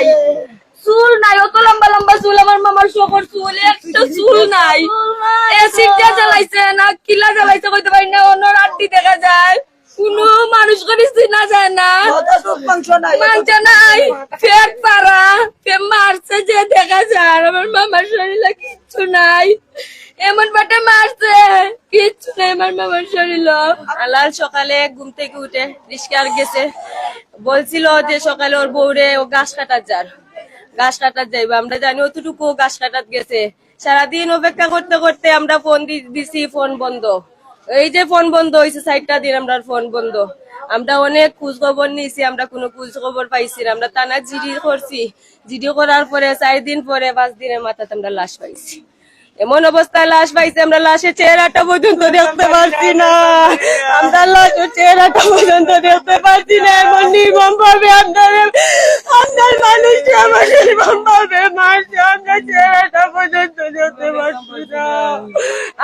নাই। চুল নাই অত লম্বা লম্বা চুল আমার মামার শোকর চুল একটা চুল নাই। এসিডটা জ্বালাইছে না কিলা জ্বালাইছে কইতে পারি না অন্য রাত্রি দেখা যায়। কোনো মানুষ করে চিনা যায় না। নাই ফেট পারা মারছে যে দেখা যায় আমার মামার শরীরে কিচ্ছু নাই। এমন মারছে। ঘুম থেকে উঠে রিস্কার গেছে। বলছিল যে সকালে ওর বউরে ও যার। আমরা জানি অতটুকু গাছ। সারাদিন অপেক্ষা করতে করতে আমরা ফোন দিছি, ফোন বন্ধ। এই যে ফোন বন্ধ হয়েছে সাইডটা দিন আমরা ফোন বন্ধ। আমরা অনেক খোঁজ খবর নিয়েছি, আমরা কোনো খোঁজ খবর পাইছি আমরা টানা জিডি করছি। জিডি করার পরে চার দিন পরে পাঁচ দিনের মাথাতে আমরা লাশ পাইছি। এমন অবস্থায় লাশ পাইছি, আমরা লাশের চেহারাটা পর্যন্ত দেখতে পাচ্ছি না। আমরা লাশের চেহারাটা পর্যন্ত দেখতে পাচ্ছি না। এমন নির্মম ভাবে আপনার আপনার মানুষ আমার নির্মম ভাবে মারছে। আমরা চেহারাটা পর্যন্ত দেখতে না।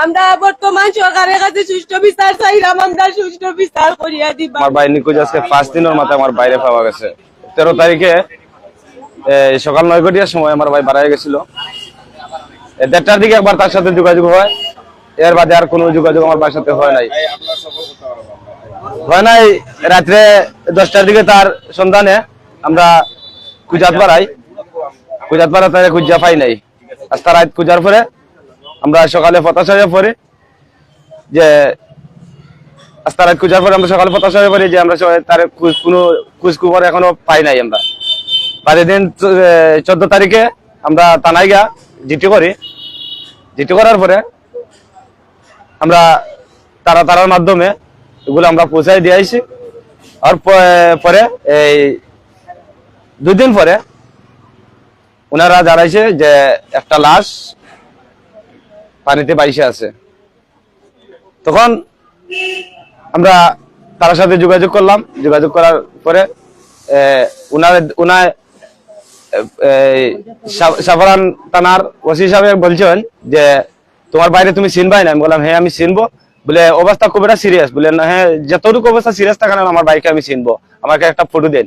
আমরা বর্তমান সরকারের কাছে সুষ্ঠু বিচার চাইলাম। আমরা সুষ্ঠু বিচার করিয়া দিবা আমার ভাই আজকে পাঁচ দিনের মাথায় আমার বাইরে পাওয়া গেছে। তেরো তারিখে সকাল নয় ঘটিয়ার সময় আমার ভাই বাড়াই গেছিল। দেড়টার দিকে একবার তার সাথে যোগাযোগ হয়। এর বাদে আর কোনো যোগাযোগ আমার ভাইয়ের সাথে হয় নাই। হয় নাই, রাত্রে দশটার দিকে তার সন্ধানে আমরা কুজাত পাড়াই কুজাত পাড়া তাই কুজা পাই নাই। আস্তা রাত কুজার পরে আমরা সকালে পতাশা পরে যে আস্তা রাত কুজার পরে আমরা সকালে পতাশা হয়ে পড়ি যে আমরা তার কোনো খোঁজ খবর এখনও পাই নাই আমরা। বাদের দিন চোদ্দ তারিখে আমরা তানাই গা জিটি করি। জিটি করার পরে আমরা তারা তারার মাধ্যমে এগুলো আমরা পৌঁছাই দিয়ে আইছি আর পরে এই দুদিন পরে ওনারা জানাইছে যে একটা লাশ পানিতে বাইসে আছে। তখন আমরা তার সাথে যোগাযোগ করলাম। যোগাযোগ করার পরে আহ, উনার উনার সাফরান থানার ওসি সাহেব বলছেন যে, তোমার বাইরে তুমি চিনবাই না। আমি বললাম হ্যাঁ আমি চিনবো। বলে, অবস্থা খুব একটা সিরিয়াস বলে হ্যাঁ যতটুকু অবস্থা সিরিয়াস থাকে না, আমার বাইকে আমি চিনবো। আমাকে একটা ফটো দেন।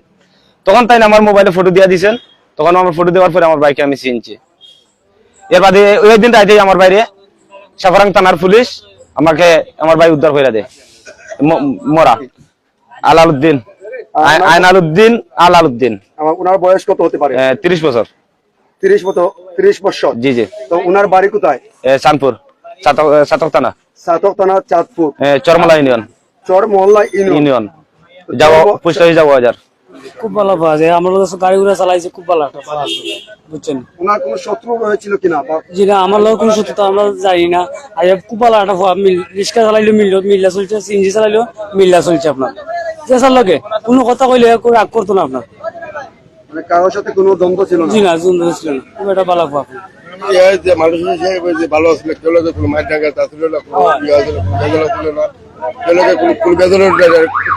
তখন তাই আমার মোবাইলে ফটো দিয়ে দিয়েছেন তখন আমার ফটো দেওয়ার পরে আমার বাইকে আমি চিনছি। এর বাদে ওই দিন রাইতে আমার বাইরে সাফরাং থানার পুলিশ আমাকে, আমার ভাই উদ্ধার করে দেয়। মরা। আলালউদ্দিন আই- আইনালউদ্দিন আলালউদ্দিন। আমার ওনার বয়স কত হতে পারে? তিরিশ বছর। তিরিশ মতো তিরিশ বছর জি জি। তো ওনার বাড়ি কোথায়? চাঁদপুর। থানা। সাতক থানা চাঁদপুর। চরমলা ইউনিয়ন। চর ইউনিয়ন। ইউনিয়ন। যাব পোস্ট অফিস যাব হাজার। খুব ভালো পাওয়া যায়। আমরা তো গাড়ি ঘোড়া চালাইছি খুব ভালো একটা পাওয়া বুঝছেন? ওনার কোনো শত্রু হয়েছিল কিনা জি না আমার লোক কোনো সত্যতা আমরা জানি না। আর খুব ভালো একটা পাওয়া মিল রিক্সা চালাইলেও মিলল মিল্লা চলছে সিএনজি চালাইলেও মিল্লা চলছে আপনার। চেষ্টার লগে কোনো কথা কইলে রাগ করতো না আপনার মানে কারোর সাথে কোনো দ্বন্দ্ব ছিল না? জি না জুন ছিল না খুব একটা ভালো আপনি এই হিসেবে ভালো আসলে কেউ কোনো মায়ের টাকা তা ছিল না কোনো ইয়ে ছিল, বেদনা ছিল না। কেউ কোনো কোনো বেদনা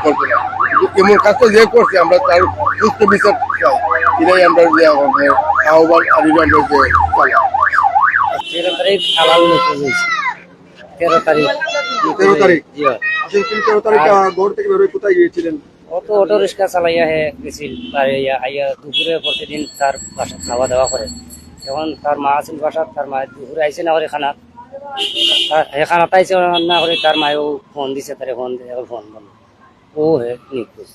করতো না। কিন্তু এমন কাজটা যে করছে আমরা তার সুস্থ বিচার চাই। এটাই আমরা যে আহ্বান আর এটা আমরা যে চালাই তেরো তারিখ তেরো তারিখ তেরো তারিখ আসলে তিনি তেরো তারিখ ঘর থেকে বেরোয় কোথায় গিয়েছিলেন? অত অটো রিক্সা চালাইয়া হে গেছিল আর আইয়া দুপুরে প্রতিদিন তার বাসা খাওয়া দাওয়া করে। এখন তার মা আছিল বাসাত তার মা দুপুরে আইছে না করে খানা হে খানা না করে তার মায়েও ফোন দিছে তারে ফোন দিয়ে ফোন বন্ধ ও হে নিখোঁজ।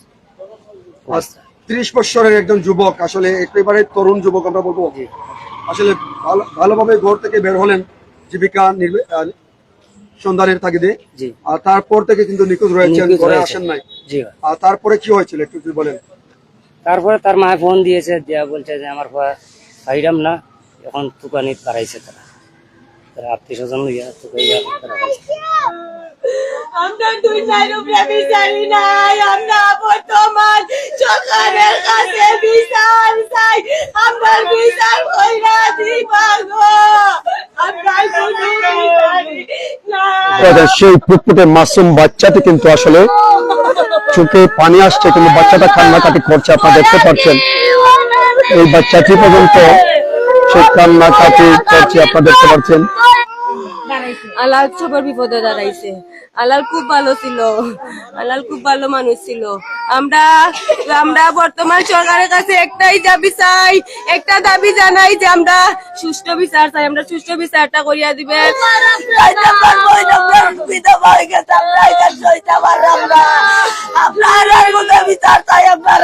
ত্রিশ বছরের একজন যুবক আসলে একেবারে তরুণ যুবক আমরা বলব। আসলে ভালো- ভালোভাবে ঘর থেকে বের হলেন জীবিকা সন্ধানের তাগিদে। জি। আর তারপর থেকে কিন্তু নিখোঁজ রয়েছেন ঘরে আসেন নাই। জি আর তারপরে কি হয়েছিল একটু যদি বলেন? তারপরে তার মায়ে ফোন দিয়েছে দিয়া বলছে যে আমার খাইরাম না এখন তুকানিত বাড়াইছে তারা। তারা আত্মীয় স্বজন লইয়া তুকাইয়া তারা আমরা দুই নাই উপরে বিচারি নাই আমরা বর্তমান সরকারের কাছে বিচার চাই আমরা বিচার কইরা দিবা গো আমরা কোনো বিচারি নাই সেই ফুটফুটে মাসুম বাচ্চাটি কিন্তু আসলে চোখে পানি আসছে কিন্তু বাচ্চাটা কান্নাকাটি করছে আপনারা দেখতে পাচ্ছেন। এই বাচ্চাটি পর্যন্ত সে কান্নাকাটি করছে আপনারা দেখতে পাচ্ছেন। আল্লাহ সবার বিপদে দাঁড়াইছে। আলাল খুব ভালো ছিল। আলাল খুব ভালো মানুষ ছিল। আমরা আমরা বর্তমান সরকারের কাছে একটাই দাবি চাই, একটা দাবি জানাই যে আমরা সুষ্ঠু বিচার চাই। আমরা সুষ্ঠু বিচারটা করিয়া দিবেন। বিচার চাই আপনার।